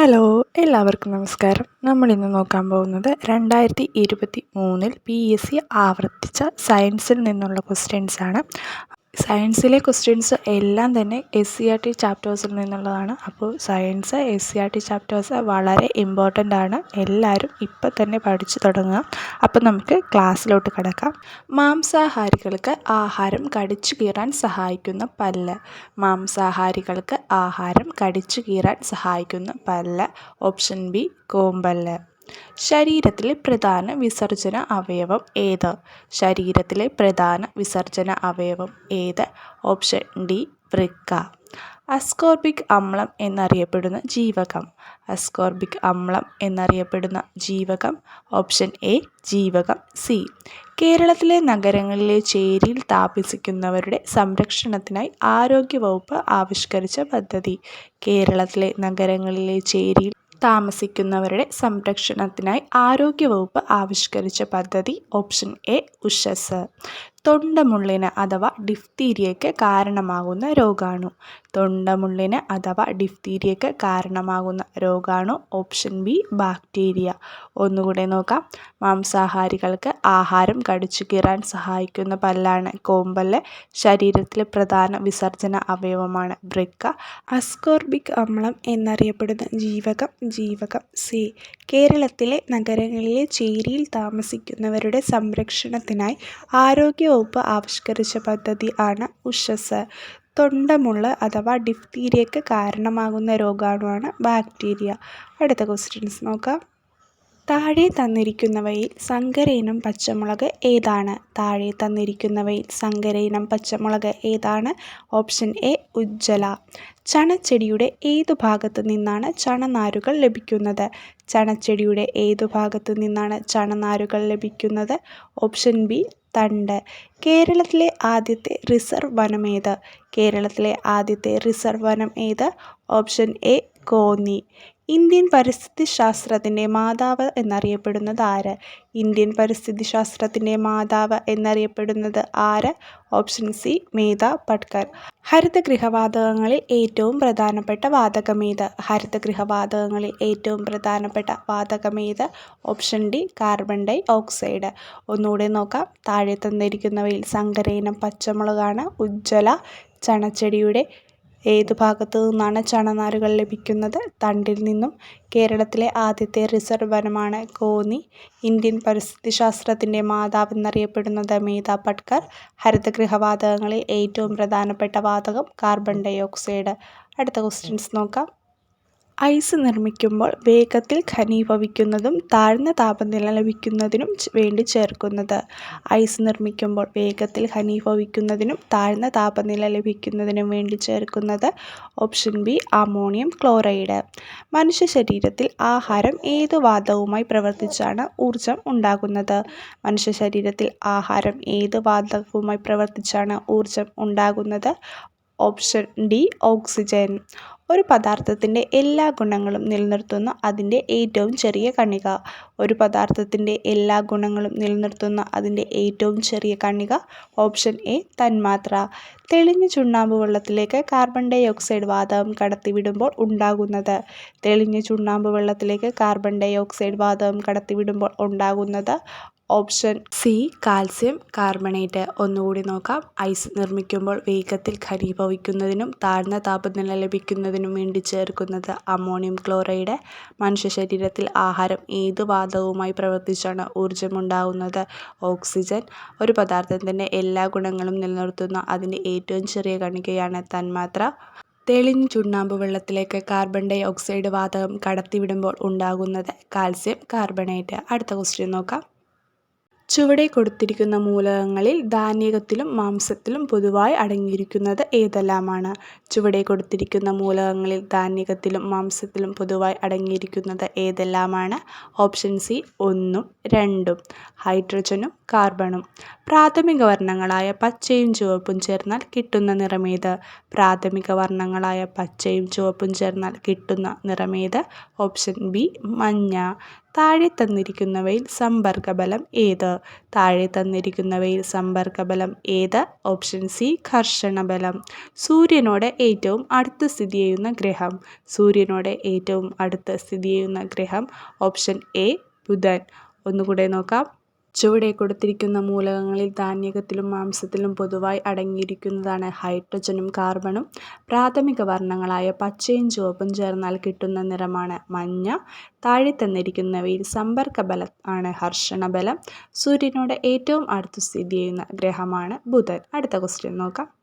Hello എല്ലാവർക്കും നമസ്കാരം. നമ്മൾ ഇന്ന് നോക്കാൻ പോകുന്നത് രണ്ടായിരത്തി ഇരുപത്തി മൂന്നിൽ പി എസ് സി ആവർത്തിച്ച സയൻസിൽ നിന്നുള്ള ക്വസ്റ്റ്യൻസ് ആണ്. സയൻസിലെ ക്വസ്റ്റ്യൻസ് എല്ലാം തന്നെ എസ് സി ആർ ടി ചാപ്റ്റേഴ്സിൽ നിന്നുള്ളതാണ്. അപ്പോൾ science S C R T chapters വളരെ ഇമ്പോർട്ടന്റ് ആണ്. എല്ലാവരും ഇപ്പം തന്നെ പഠിച്ചു തുടങ്ങുക. അപ്പം നമുക്ക് ക്ലാസ്സിലോട്ട് കിടക്കാം. മാംസാഹാരികൾക്ക് ആഹാരം കടിച്ചു കീറാൻ സഹായിക്കുന്ന പല്ല്. മാംസാഹാരികൾക്ക് ആഹാരം കടിച്ചു കീറാൻ സഹായിക്കുന്ന പല്ല്. ഓപ്ഷൻ ബി കോമ്പല്ല്. ശരീരത്തിലെ പ്രധാന വിസർജന അവയവം ഏത്? ശരീരത്തിലെ പ്രധാന വിസർജന അവയവം ഏത്? ഓപ്ഷൻ ഡി വൃക്ക. അസ്കോർബിക് അമ്ലം എന്നറിയപ്പെടുന്ന ജീവകം. അസ്കോർബിക് അമ്ലം എന്നറിയപ്പെടുന്ന ജീവകം. ഓപ്ഷൻ എ ജീവകം. സി കേരളത്തിലെ നഗരങ്ങളിലെ ചേരിയിൽ താമസിക്കുന്നവരുടെ സംരക്ഷണത്തിനായി ആരോഗ്യവകുപ്പ് ആവിഷ്കരിച്ച പദ്ധതി. കേരളത്തിലെ നഗരങ്ങളിലെ ചേരിയിൽ താമസിക്കുന്നവരുടെ സംരക്ഷണത്തിനായി ആരോഗ്യവകുപ്പ് ആവിഷ്കരിച്ച പദ്ധതി ഓപ്ഷൻ എ ഉഷസ്. തൊണ്ടമുള്ളിന് അഥവാ ഡിഫ്തീരിയയ്ക്ക് കാരണമാകുന്ന രോഗാണു. തൊണ്ടമുള്ളിന് അഥവാ ഡിഫ്തീരിയയ്ക്ക് കാരണമാകുന്ന രോഗാണു ഓപ്ഷൻ ബി ബാക്ടീരിയ. ഒന്നുകൂടെ നോക്കാം. മാംസാഹാരികൾക്ക് ആഹാരം കടിച്ചു കീറാൻ സഹായിക്കുന്ന പല്ലാണ് കോമ്പല്ല്. ശരീരത്തിലെ പ്രധാന വിസർജന അവയവമാണ് ബ്രിക്ക. അസ്കോർബിക് അമ്ലം എന്നറിയപ്പെടുന്ന ജീവകം ജീവകം സി. കേരളത്തിലെ നഗരങ്ങളിലെ ചേരിയിൽ താമസിക്കുന്നവരുടെ സംരക്ഷണത്തിനായി ആരോഗ്യവകുപ്പ് ആവിഷ്കരിച്ച പദ്ധതി ആണ് ഉഷസ്. തൊണ്ടമുള്ള അഥവാ ഡിഫ്തീരിയക്ക് കാരണമാകുന്ന രോഗാണുവാണ് ബാക്ടീരിയ. അടുത്ത ക്വസ്റ്റ്യൻസ് നോക്കാം. താഴെ തന്നിരിക്കുന്നവയിൽ സങ്കരയിനം പച്ചമുളക് ഏതാണ്? താഴെ തന്നിരിക്കുന്നവയിൽ സങ്കരയിനം പച്ചമുളക് ഏതാണ്? ഓപ്ഷൻ എ ഉജ്ജ്വല. ചണച്ചെടിയുടെ ഏതു ഭാഗത്തു നിന്നാണ് ചണനാരുകൾ ലഭിക്കുന്നത്? ചണച്ചെടിയുടെ ഏതു ഭാഗത്തു നിന്നാണ് ചണനാരുകൾ ലഭിക്കുന്നത്? ഓപ്ഷൻ ബി തണ്ട്. കേരളത്തിലെ ആദ്യത്തെ റിസർവ് വനം ഏത്? കേരളത്തിലെ ആദ്യത്തെ റിസർവ് വനം ഏത്? Option A Konni. ഇന്ത്യൻ പരിസ്ഥിതി ശാസ്ത്രത്തിന്റെ മാതാവ് എന്നറിയപ്പെടുന്നത് ആര്? ഇന്ത്യൻ പരിസ്ഥിതി ശാസ്ത്രത്തിന്റെ മാതാവ് എന്നറിയപ്പെടുന്നത് ആര്? ഓപ്ഷൻ സി മേധ പട്കർ ഹരിതഗൃഹവാതകങ്ങളിൽ ഏറ്റവും പ്രധാനപ്പെട്ട വാതകമേത് ഹരിതഗൃഹവാതകങ്ങളിൽ ഏറ്റവും പ്രധാനപ്പെട്ട വാതകമേത് option D carbon dioxide. ഒന്നുകൂടെ നോക്കാം. താഴെ തന്നിരിക്കുന്നവയിൽ സങ്കരയിനം പച്ചമുളകാണ്. ഉജ്ജ്വല ചണച്ചെടിയുടെ ഏതു ഭാഗത്തു നിന്നാണ് ചണനാരുകൾ ലഭിക്കുന്നത്? തണ്ടിൽ നിന്നും കേരളത്തിലെ ആദ്യത്തെ റിസർവ് വനമാണ് കോന്നി. ഇന്ത്യൻ പരിസ്ഥിതി ശാസ്ത്രത്തിന്റെ മാതാവ് എന്നറിയപ്പെടുന്നത് മേധ പട്കർ. ഹരിതഗൃഹവാതകങ്ങളിൽ ഏറ്റവും പ്രധാനപ്പെട്ട വാതകം കാർബൺ ഡൈ ഓക്സൈഡ്. അടുത്ത ക്വസ്റ്റ്യൻസ് നോക്കാം. ഐസ് നിർമ്മിക്കുമ്പോൾ വേഗത്തിൽ ഘനീഭവിക്കുന്നതും താഴ്ന്ന താപനില ലഭിക്കുന്നതിനും വേണ്ടി ചേർക്കുന്നത്. ഐസ് നിർമ്മിക്കുമ്പോൾ വേഗത്തിൽ ഘനീഭവിക്കുന്നതിനും താഴ്ന്ന താപനില ലഭിക്കുന്നതിനും വേണ്ടി ചേർക്കുന്നത് ഓപ്ഷൻ ബി അമോണിയം ക്ലോറൈഡ്. മനുഷ്യ ശരീരത്തിൽ ആഹാരം ഏത് വാതകവുമായി പ്രവർത്തിച്ചാണ് ഊർജം ഉണ്ടാകുന്നത്? മനുഷ്യ ശരീരത്തിൽ ആഹാരം ഏത് വാതകവുമായി പ്രവർത്തിച്ചാണ് ഊർജം ഉണ്ടാകുന്നത്? Option D oxygen. ഒരു പദാർത്ഥത്തിന്റെ എല്ലാ ഗുണങ്ങളും നിലനിർത്തുന്ന അതിന്റെ ഏറ്റവും ചെറിയ കണിക. ഒരു പദാർത്ഥത്തിന്റെ എല്ലാ ഗുണങ്ങളും നിലനിർത്തുന്ന അതിന്റെ ഏറ്റവും ചെറിയ കണിക. ഓപ്ഷൻ എ തന്മാത്ര. തെളിഞ്ഞ ചുണ്ണാമ്പ് വെള്ളത്തിലേക്ക് കാർബൺ ഡൈ ഓക്സൈഡ് വാതകം കടത്തിവിടുമ്പോൾ ഉണ്ടാകുന്നത്. തെളിഞ്ഞ ചുണ്ണാമ്പ് വെള്ളത്തിലേക്ക് കാർബൺ ഡൈ ഓക്സൈഡ് വാതകം കടത്തിവിടുമ്പോൾ ഉണ്ടാകുന്നത് ഓപ്ഷൻ സി കാൽസ്യം കാർബണേറ്റ്. ഒന്നുകൂടി നോക്കാം. ഐസ് നിർമ്മിക്കുമ്പോൾ വേഗത്തിൽ ഘനീഭവിക്കുന്നതിനും താഴ്ന്ന താപനില ലഭിക്കുന്നതിനും വേണ്ടി ചേർക്കുന്നത് അമോണിയം ക്ലോറൈഡ്. മനുഷ്യ ശരീരത്തിൽ ആഹാരം ഏത് വാതകവുമായി പ്രവർത്തിച്ചാണ് ഊർജമുണ്ടാകുന്നത് ഓക്സിജൻ. ഒരു പദാർത്ഥത്തിന്റെ എല്ലാ ഗുണങ്ങളും നിലനിർത്തുന്ന. അതിന്റെ ഏറ്റവും ചെറിയ കണികയാണ് തന്മാത്ര. തെളിഞ്ഞ ചുണ്ണാമ്പ് വെള്ളത്തിലേക്ക് കാർബൺ ഡൈ ഓക്സൈഡ് വാതകം കടത്തിവിടുമ്പോൾ ഉണ്ടാകുന്നത് കാൽസ്യം കാർബണേറ്റ്. അടുത്ത ക്വസ്റ്റ്യൻ നോക്കാം. ചുവടെ കൊടുത്തിരിക്കുന്ന മൂലകങ്ങളിൽ ധാന്യകത്തിലും മാംസത്തിലും പൊതുവായി അടങ്ങിയിരിക്കുന്നത് ഏതെല്ലാമാണ്? ചുവടെ കൊടുത്തിരിക്കുന്ന മൂലകങ്ങളിൽ ധാന്യകത്തിലും മാംസത്തിലും പൊതുവായി അടങ്ങിയിരിക്കുന്നത് ഏതെല്ലാമാണ്? ഓപ്ഷൻ സി ഒന്നും രണ്ടും. ഹൈഡ്രജനും കാർബണും. പ്രാഥമിക വർണങ്ങളായ പച്ചയും ചുവപ്പും ചേർന്നാൽ കിട്ടുന്ന നിറമേത്? പ്രാഥമിക വർണങ്ങളായ പച്ചയും ചുവപ്പും ചേർന്നാൽ കിട്ടുന്ന നിറമേത്? ഓപ്ഷൻ ബി മഞ്ഞ. താഴെ തന്നിരിക്കുന്നവയിൽ സമ്പർക്കബലം ഏത്? താഴെ തന്നിരിക്കുന്നവയിൽ സമ്പർക്കബലം ഏത്? ഓപ്ഷൻ സി ഘർഷണബലം. സൂര്യനോട് ഏറ്റവും അടുത്ത് സ്ഥിതി ചെയ്യുന്ന ഗ്രഹം. സൂര്യനോട് ഏറ്റവും അടുത്ത് സ്ഥിതി ചെയ്യുന്ന ഗ്രഹം ഓപ്ഷൻ എ ബുധൻ. ഒന്നുകൂടെ നോക്കാം. ചുവടെ കൊടുത്തിരിക്കുന്ന മൂലകങ്ങളിൽ ധാന്യകത്തിലും മാംസത്തിലും പൊതുവായി അടങ്ങിയിരിക്കുന്നതാണ് ഹൈഡ്രജനും കാർബണും. പ്രാഥമിക വർണങ്ങളായ പച്ചയും ചുവപ്പും ചേർന്നാൽ കിട്ടുന്ന നിറമാണ് മഞ്ഞ. താഴെ തന്നിരിക്കുന്നവയിൽ സമ്പർക്ക ബലം ആണ് ഹർഷണബലം. സൂര്യനോട് ഏറ്റവും അടുത്ത് സ്ഥിതി ചെയ്യുന്ന ഗ്രഹമാണ് ബുധൻ. അടുത്ത ക്വസ്റ്റ്യൻ നോക്കാം.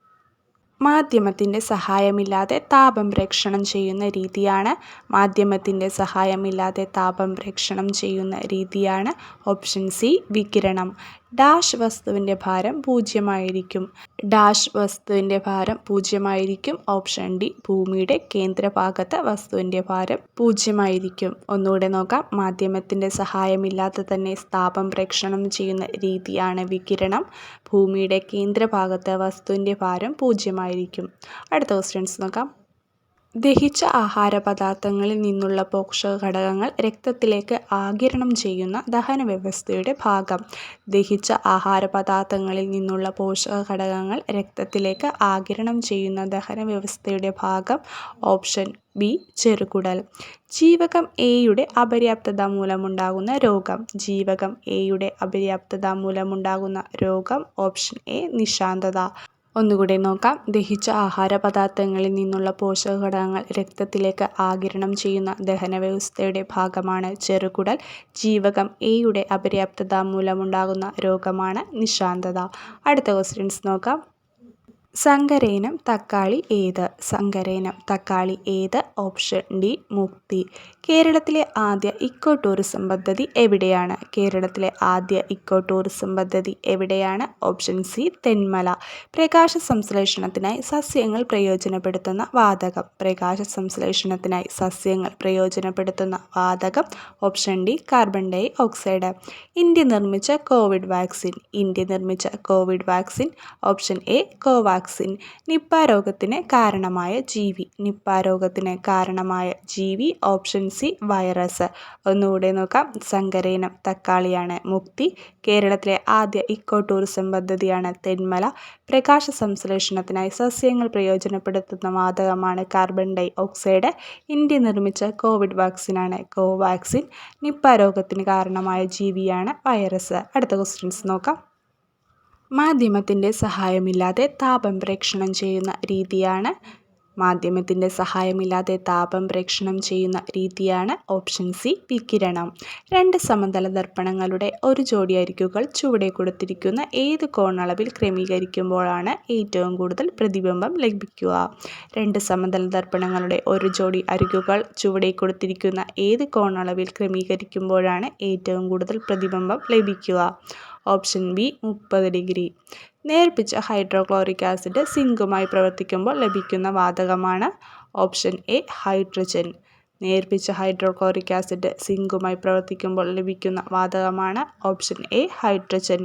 മാധ്യമത്തിന്റെ സഹായമില്ലാതെ താപം പ്രേക്ഷണം ചെയ്യുന്ന രീതിയാണ്. മാധ്യമത്തിന്റെ സഹായമില്ലാതെ താപം പ്രേക്ഷണം ചെയ്യുന്ന രീതിയാണ് ഓപ്ഷൻ സി വികിരണം. ഡാഷ് വസ്തുവിന്റെ ഭാരം പൂജ്യമായിരിക്കും. ഡാഷ് വസ്തുവിന്റെ ഭാരം പൂജ്യമായിരിക്കും. ഓപ്ഷൻ ഡി ഭൂമിയുടെ കേന്ദ്രഭാഗത്ത് വസ്തുവിന്റെ ഭാരം പൂജ്യമായിരിക്കും. ഒന്നുകൂടെ നോക്കാം. മാധ്യമത്തിന്റെ സഹായമില്ലാതെ തന്നെ സ്ഥാപം പ്രേക്ഷണം ചെയ്യുന്ന രീതിയാണ് വികിരണം. ഭൂമിയുടെ കേന്ദ്രഭാഗത്ത് വസ്തുവിന്റെ ഭാരം പൂജ്യമായിരിക്കും. അടുത്ത ക്വസ്റ്റ്യൻസ് നോക്കാം. ദഹിച്ച ആഹാരപദാർത്ഥങ്ങളിൽ നിന്നുള്ള പോഷകഘടകങ്ങൾ രക്തത്തിലേക്ക് ആഗിരണം ചെയ്യുന്ന ദഹനവ്യവസ്ഥയുടെ ഭാഗം. ദഹിച്ച ആഹാരപദാർത്ഥങ്ങളിൽ നിന്നുള്ള പോഷകഘടകങ്ങൾ രക്തത്തിലേക്ക് ആഗിരണം ചെയ്യുന്ന ദഹനവ്യവസ്ഥയുടെ ഭാഗം. ഓപ്ഷൻ ബി ചെറുകുടൽ. ജീവകം എയുടെ അപര്യാപ്തത മൂലമുണ്ടാകുന്ന രോഗം. ജീവകം എയുടെ അപര്യാപ്തത മൂലമുണ്ടാകുന്ന രോഗം. ഓപ്ഷൻ എ നിശാന്തത. ഒന്നുകൂടെ നോക്കാം. ദഹിച്ച ആഹാരപദാർത്ഥങ്ങളിൽ നിന്നുള്ള പോഷകഘടകങ്ങൾ രക്തത്തിലേക്ക് ആഗിരണം ചെയ്യുന്ന ദഹന വ്യവസ്ഥയുടെ ഭാഗമാണ് ചെറുകുടൽ. ജീവകം എയുടെ അപര്യാപ്തത മൂലമുണ്ടാകുന്ന രോഗമാണ് നിശാന്തത. അടുത്ത ക്വസ്റ്റ്യൻസ് നോക്കാം. സങ്കരയിനം തക്കാളി ഏത്? സങ്കരേനം തക്കാളി ഏത്? ഓപ്ഷൻ ഡി മുക്തി. കേരളത്തിലെ ആദ്യ ഇക്കോ ടൂറിസം പദ്ധതി എവിടെയാണ്? കേരളത്തിലെ ആദ്യ ഇക്കോ ടൂറിസം പദ്ധതി എവിടെയാണ്? Option C Thenmala. പ്രകാശ സംശ്ലേഷണത്തിനായി സസ്യങ്ങൾ പ്രയോജനപ്പെടുത്തുന്ന വാതകം. പ്രകാശ സംശ്ലേഷണത്തിനായി സസ്യങ്ങൾ പ്രയോജനപ്പെടുത്തുന്ന വാതകം. Option D carbon dioxide. India നിർമ്മിച്ച കോവിഡ് വാക്സിൻ. ഇന്ത്യ നിർമ്മിച്ച COVID vaccine. Option A Covaxin vaccine. Nipah രോഗത്തിന് കാരണമായ ജീവി. നിപ്പ രോഗത്തിന് കാരണമായ ജീവി ഓപ്ഷൻ സി വൈറസ്. ഒന്നുകൂടെ നോക്കാം. സങ്കരയിനം തക്കാളിയാണ് മുക്തി. കേരളത്തിലെ ആദ്യ ഇക്കോ ടൂറിസം പദ്ധതിയാണ് തെന്മല. പ്രകാശ സംശ്ലേഷണത്തിനായി സസ്യങ്ങൾ പ്രയോജനപ്പെടുത്തുന്ന വാതകമാണ് കാർബൺ ഡൈ ഓക്സൈഡ്. ഇന്ത്യ നിർമ്മിച്ച കോവിഡ് വാക്സിനാണ് കോവാക്സിൻ. നിപ്പ രോഗത്തിന് കാരണമായ ജീവിയാണ് വൈറസ്. അടുത്ത ക്വസ്റ്റ്യൻസ് നോക്കാം. മാധ്യമത്തിന്റെ സഹായമില്ലാതെ താപം പ്രേക്ഷണം ചെയ്യുന്ന രീതിയാണ്. മാധ്യമത്തിന്റെ സഹായമില്ലാതെ താപം പ്രേക്ഷണം ചെയ്യുന്ന രീതിയാണ് ഓപ്ഷൻ സി വികിരണം. രണ്ട് സമതല ദർപ്പണങ്ങളുടെ ഒരു ജോഡി അരികുകൾ ചുവടെ കൊടുത്തിരിക്കുന്ന ഏത് കോണളവിൽ ക്രമീകരിക്കുമ്പോഴാണ് ഏറ്റവും കൂടുതൽ പ്രതിബിംബം ലഭിക്കുക? രണ്ട് സമതല ദർപ്പണങ്ങളുടെ ഒരു ജോഡി അരികുകൾ ചുവടെ കൊടുത്തിരിക്കുന്ന ഏത് കോണളവിൽ ക്രമീകരിക്കുമ്പോഴാണ് ഏറ്റവും കൂടുതൽ പ്രതിബിംബം ലഭിക്കുക? ഓപ്ഷൻ ബി മുപ്പത് ഡിഗ്രി. നേർപ്പിച്ച ഹൈഡ്രോക്ലോറിക് ആസിഡ് സിങ്കുമായി പ്രവർത്തിക്കുമ്പോൾ ലഭിക്കുന്ന വാതകമാണ് ഓപ്ഷൻ എ ഹൈഡ്രജൻ. നേർപ്പിച്ച ഹൈഡ്രോക്ലോറിക് ആസിഡ് സിങ്കുമായി പ്രവർത്തിക്കുമ്പോൾ ലഭിക്കുന്ന വാതകമാണ് ഓപ്ഷൻ എ ഹൈഡ്രജൻ.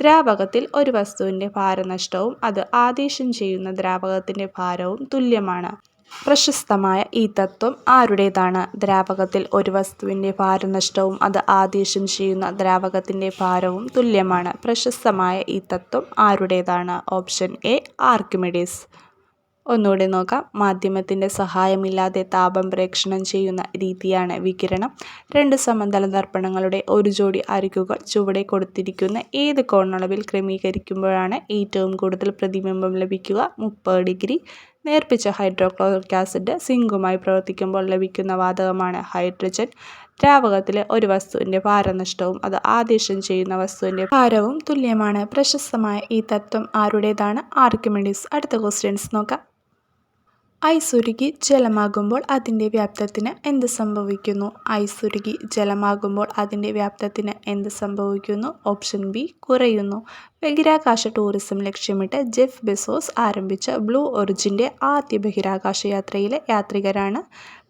ദ്രാവകത്തിൽ ഒരു വസ്തുവിന്റെ ഭാരനഷ്ടവും അത് ആദേശം ചെയ്യുന്ന ദ്രാവകത്തിന്റെ ഭാരവും തുല്യമാണ്. പ്രശസ്തമായ ഈ തത്വം ആരുടേതാണ്? ദ്രാവകത്തിൽ ഒരു വസ്തുവിന്റെ ഭാരനഷ്ടവും അത് ആദേശം ചെയ്യുന്ന ദ്രാവകത്തിന്റെ ഭാരവും തുല്യമാണ്. പ്രശസ്തമായ ഈ തത്വം ആരുടേതാണ്? Option A Archimedes. ഒന്നുകൂടി നോക്കാം. മാധ്യമത്തിന്റെ സഹായമില്ലാതെ താപം പ്രേക്ഷണം ചെയ്യുന്ന രീതിയാണ് വികിരണം. രണ്ട് സമതല ദർപ്പണങ്ങളുടെ ഒരു ജോഡി അരികുകൾ ചുവടെ കൊടുത്തിരിക്കുന്ന ഏത് കോണളവിൽ ക്രമീകരിക്കുമ്പോഴാണ് ഏറ്റവും കൂടുതൽ പ്രതിബിംബം ലഭിക്കുക? മുപ്പത് ഡിഗ്രി. നേർപ്പിച്ച ഹൈഡ്രോക്ലോറിക് ആസിഡ് സിങ്കുമായി പ്രവർത്തിക്കുമ്പോൾ ലഭിക്കുന്ന വാതകമാണ് ഹൈഡ്രജൻ. ദ്രാവകത്തിലെ ഒരു വസ്തുവിന്റെ ഭാരനഷ്ടവും അത് ആദേശം ചെയ്യുന്ന വസ്തുവിന്റെ ഭാരവും തുല്യമാണ്. പ്രശസ്തമായ ഈ തത്വം ആരുടേതാണ്? ആർക്കിമിഡീസ്. അടുത്ത ക്വസ്റ്റ്യൻസ് നോക്കാം. ഐസുരുകി ജലമാകുമ്പോൾ അതിന്റെ വ്യാപ്തത്തിന് എന്ത് സംഭവിക്കുന്നു? ഐസുരുകി ജലമാകുമ്പോൾ അതിന്റെ വ്യാപ്തത്തിന് എന്ത് സംഭവിക്കുന്നു? ഓപ്ഷൻ ബി കുറയുന്നു. ബഹിരാകാശ ടൂറിസം ലക്ഷ്യമിട്ട് ജെഫ് ബെസോസ് ആരംഭിച്ച ബ്ലൂ ഒറിജിന്റെ ആദ്യ ബഹിരാകാശ യാത്രയിലെ യാത്രികരാണ്.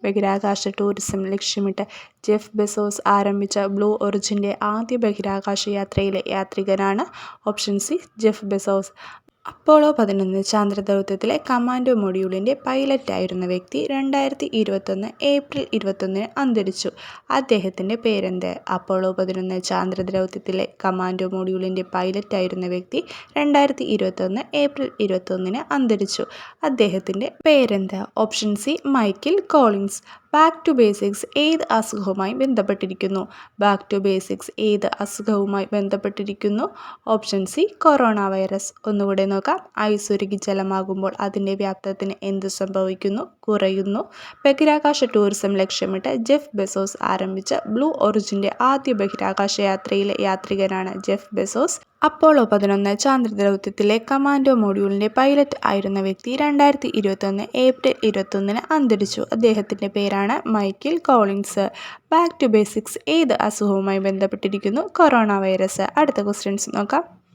ബഹിരാകാശ ടൂറിസം ലക്ഷ്യമിട്ട് ജെഫ് ബെസോസ് ആരംഭിച്ച ബ്ലൂ ഒറിജിന്റെ ആദ്യ ബഹിരാകാശ യാത്രയിലെ യാത്രികരാണ്. Option C Jeff Bezos. Apollo പതിനൊന്ന് ചാന്ദ്രദൗത്യത്തിലെ കമാൻഡോ മൊഡ്യൂളിന്റെ പൈലറ്റായിരുന്ന വ്യക്തി രണ്ടായിരത്തി ഇരുപത്തൊന്ന് ഏപ്രിൽ ഇരുപത്തൊന്നിന് അന്തരിച്ചു. അദ്ദേഹത്തിന്റെ പേരെന്ത്? അപ്പോളോ പതിനൊന്ന് ചാന്ദ്രദൗത്യത്തിലെ കമാൻഡോ മൊഡ്യൂളിന്റെ പൈലറ്റായിരുന്ന വ്യക്തി രണ്ടായിരത്തി ഇരുപത്തൊന്ന് ഏപ്രിൽ ഇരുപത്തൊന്നിന് അന്തരിച്ചു. അദ്ദേഹത്തിന്റെ പേരെന്ത്? Option C Michael Collins. Back to basics ഏത് അസുഖവുമായി ബന്ധപ്പെട്ടിരിക്കുന്നു? ബാക്ക് ടു ബേസിക്സ് ഏത് അസുഖവുമായി ബന്ധപ്പെട്ടിരിക്കുന്നു? ഓപ്ഷൻ സി കൊറോണ വൈറസ് ഒന്നുകൂടെ നോക്കാം. ഐസുരുകി ജലമാകുമ്പോൾ അതിന്റെ വ്യാപ്തത്തിന് എന്ത് സംഭവിക്കുന്നു? കുറയുന്നു. ബഹിരാകാശ ടൂറിസം ലക്ഷ്യമിട്ട് ജെഫ് ബെസോസ് ആരംഭിച്ച ബ്ലൂ ഒറിജിന്റെ ആദ്യ ബഹിരാകാശ യാത്രയിലെ യാത്രികനാണ് ജെഫ് ബെസോസ്. അപ്പോളോ പതിനൊന്ന് ചാന്ദ്രദൗത്യത്തിലെ കമാൻഡോ മോഡ്യൂളിന്റെ പൈലറ്റ് ആയിരുന്ന വ്യക്തി രണ്ടായിരത്തി ഇരുപത്തൊന്ന് ഏപ്രിൽ ഇരുപത്തൊന്നിന് അന്തരിച്ചു. അദ്ദേഹത്തിന്റെ പേരാണ് Michael Collins. Back to basics ഏത് അസുഖവുമായി ബന്ധപ്പെട്ടിരിക്കുന്നു? Corona virus. അടുത്ത ക്വസ്റ്റ്യൻസ് നോക്കാം.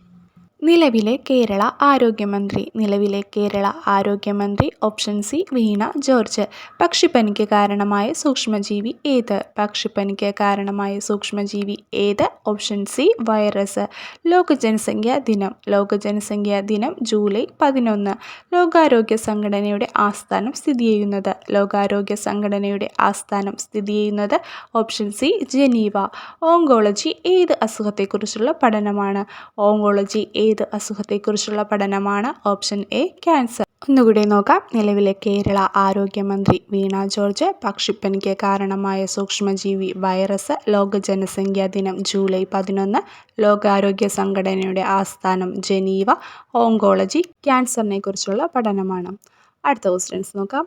നിലവിലെ കേരള ആരോഗ്യമന്ത്രി. നിലവിലെ കേരള ആരോഗ്യമന്ത്രി ഓപ്ഷൻ സി വീണ ജോർജ്. പക്ഷിപ്പനിക്ക് കാരണമായ സൂക്ഷ്മജീവി ഏത്? പക്ഷിപ്പനിക്ക് കാരണമായ സൂക്ഷ്മജീവി ഏത്? Option C virus. ലോക ജനസംഖ്യാ ദിനം. ലോക ജനസംഖ്യാ ദിനം ജൂലൈ പതിനൊന്ന്. ലോകാരോഗ്യ സംഘടനയുടെ ആസ്ഥാനം സ്ഥിതി ചെയ്യുന്നത്. ലോകാരോഗ്യ സംഘടനയുടെ ആസ്ഥാനം സ്ഥിതി ചെയ്യുന്നത് ഓപ്ഷൻ സി ജനീവ. ഓങ്കോളജി ഏത് അസുഖത്തെക്കുറിച്ചുള്ള പഠനമാണ്? ഓങ്കോളജി ഏത് അസുഖത്തെക്കുറിച്ചുള്ള പഠനമാണ് ഓപ്ഷൻ എ ക്യാൻസർ. ഒന്നുകൂടി നോക്കാം. നിലവിലെ കേരള ആരോഗ്യമന്ത്രി വീണ ജോർജ് പക്ഷിപ്പനിക്ക് കാരണമായ സൂക്ഷ്മജീവി വൈറസ് ലോക ജനസംഖ്യാ ദിനം ജൂലൈ പതിനൊന്ന് ലോകാരോഗ്യ സംഘടനയുടെ ആസ്ഥാനം ജനീവ ഓങ്കോളജി ക്യാൻസറിനെ കുറിച്ചുള്ള പഠനമാണ്. അടുത്ത ക്വസ്റ്റ്യൻസ് നോക്കാം.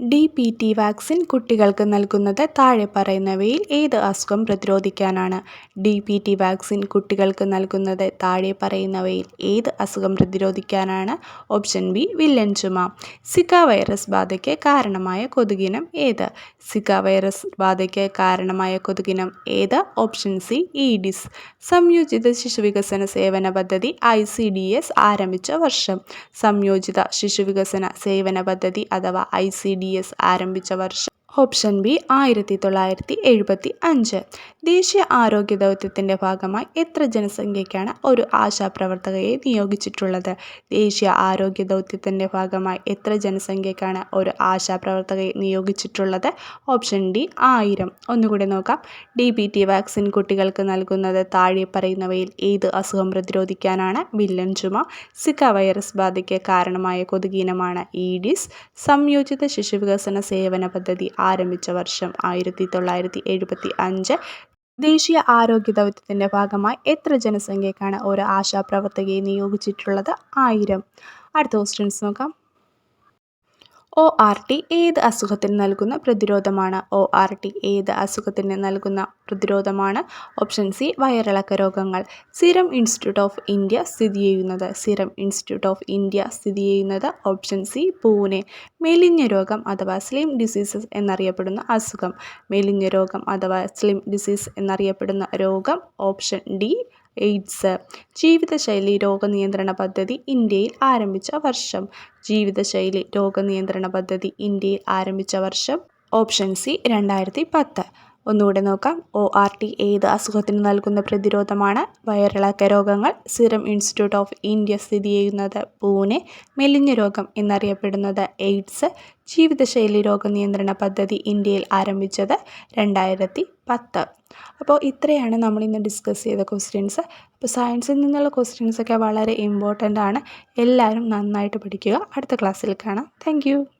ഡി പി ടി വാക്സിൻ കുട്ടികൾക്ക് നൽകുന്നത് താഴെ പറയുന്നവയിൽ ഏത് അസുഖം പ്രതിരോധിക്കാനാണ്? ഡി പി ടി വാക്സിൻ കുട്ടികൾക്ക് നൽകുന്നത് താഴെ പറയുന്നവയിൽ ഏത് അസുഖം പ്രതിരോധിക്കാനാണ്? ഓപ്ഷൻ ബി വില്ലൻ ചുമ. സിക്ക വൈറസ് ബാധയ്ക്ക് കാരണമായ കൊതുകിനം ഏത്? സിക്ക വൈറസ് ബാധയ്ക്ക് കാരണമായ കൊതുകിനം ഏത്? Option C Aedes. സംയോജിത ശിശുവികസന സേവന പദ്ധതി ഐ സി ഡി എസ് ആരംഭിച്ച വർഷം. സംയോജിത ശിശുവികസന സേവന പദ്ധതി അഥവാ ഐ സി ഡി എസ് ആരംഭിച്ച വർഷം ഓപ്ഷൻ ബി ആയിരത്തി തൊള്ളായിരത്തി എഴുപത്തി അഞ്ച് ദേശീയ ആരോഗ്യ ദൗത്യത്തിന്റെ ഭാഗമായി എത്ര ജനസംഖ്യയ്ക്കാണ് ഒരു ആശാപ്രവർത്തകയെ നിയോഗിച്ചിട്ടുള്ളത്? ദേശീയ ആരോഗ്യ ദൗത്യത്തിന്റെ ഭാഗമായി എത്ര ജനസംഖ്യയ്ക്കാണ് ഒരു ആശാപ്രവർത്തകയെ നിയോഗിച്ചിട്ടുള്ളത്? ഓപ്ഷൻ ഡി ആയിരം. ഒന്നുകൂടി നോക്കാം. ഡി ബി ടി വാക്സിൻ കുട്ടികൾക്ക് നൽകുന്നത് താഴെ പറയുന്നവയിൽ ഏത് അസുഖം പ്രതിരോധിക്കാനാണ്? വില്ലൻ ചുമ സിക്ക വൈറസ് ബാധയ്ക്ക് കാരണമായ കൊതുകീനമാണ് ഈഡിസ് സംയോജിത ശിശുവികസന സേവന പദ്ധതി ആരംഭിച്ച വർഷം ആയിരത്തി തൊള്ളായിരത്തി എഴുപത്തി അഞ്ച് ദേശീയ ആരോഗ്യ ദൗത്യത്തിന്റെ ഭാഗമായി എത്ര ജനസംഖ്യക്കാണ് ഒരു ആശാപ്രവർത്തകയെ നിയോഗിച്ചിട്ടുള്ളത്? ആയിരം. അടുത്ത ക്വസ്റ്റ്യൻസ് നോക്കാം. ഒ ആർ ടി ഏത് അസുഖത്തിന് നൽകുന്ന പ്രതിരോധമാണ്? ഒ ആർ ടി ഏത് അസുഖത്തിന് നൽകുന്ന പ്രതിരോധമാണ്? ഓപ്ഷൻ സി വയറിളക്ക രോഗങ്ങൾ. സിറം ഇൻസ്റ്റിറ്റ്യൂട്ട് ഓഫ് ഇന്ത്യ സ്ഥിതി ചെയ്യുന്നത്? സിറം ഇൻസ്റ്റിറ്റ്യൂട്ട് ഓഫ് ഇന്ത്യ സ്ഥിതി ചെയ്യുന്നത് ഓപ്ഷൻ സി പൂനെ. മെലിഞ്ഞ രോഗം അഥവാ സ്ലിം ഡിസീസസ് എന്നറിയപ്പെടുന്ന അസുഖം. മെലിഞ്ഞ രോഗം അഥവാ സ്ലിം ഡിസീസ് എന്നറിയപ്പെടുന്ന രോഗം ഓപ്ഷൻ ഡി എയ്ഡ്സ്. ജീവിതശൈലി രോഗനിയന്ത്രണ പദ്ധതി ഇന്ത്യയിൽ ആരംഭിച്ച വർഷം. ജീവിതശൈലി രോഗനിയന്ത്രണ പദ്ധതി ഇന്ത്യയിൽ ആരംഭിച്ച വർഷം. ഓപ്ഷൻ സി രണ്ടായിരത്തി പത്ത്. ഒന്നുകൂടെ നോക്കാം. ഒ ആർ ടി ഏത് അസുഖത്തിന് നൽകുന്ന പ്രതിരോധമാണ്? വയറിളക്ക രോഗങ്ങൾ സിറം ഇൻസ്റ്റിറ്റ്യൂട്ട് ഓഫ് ഇന്ത്യ സ്ഥിതി ചെയ്യുന്നത് പൂനെ മെലിഞ്ഞ രോഗം എന്നറിയപ്പെടുന്നത് എയ്ഡ്സ് ജീവിതശൈലി രോഗനിയന്ത്രണ പദ്ധതി ഇന്ത്യയിൽ ആരംഭിച്ചത് രണ്ടായിരത്തി പത്ത്. അപ്പോൾ ഇത്രയാണ് നമ്മൾ ഇന്ന് ഡിസ്കസ് ചെയ്ത ക്വസ്റ്റ്യൻസ് അപ്പോൾ സയൻസിൽ നിന്നുള്ള ക്വസ്റ്റ്യൻസൊക്കെ വളരെ ഇമ്പോർട്ടന്റ് ആണ്. എല്ലാവരും നന്നായിട്ട് പഠിക്കുക. അടുത്ത ക്ലാസ്സിൽ കാണാം. താങ്ക്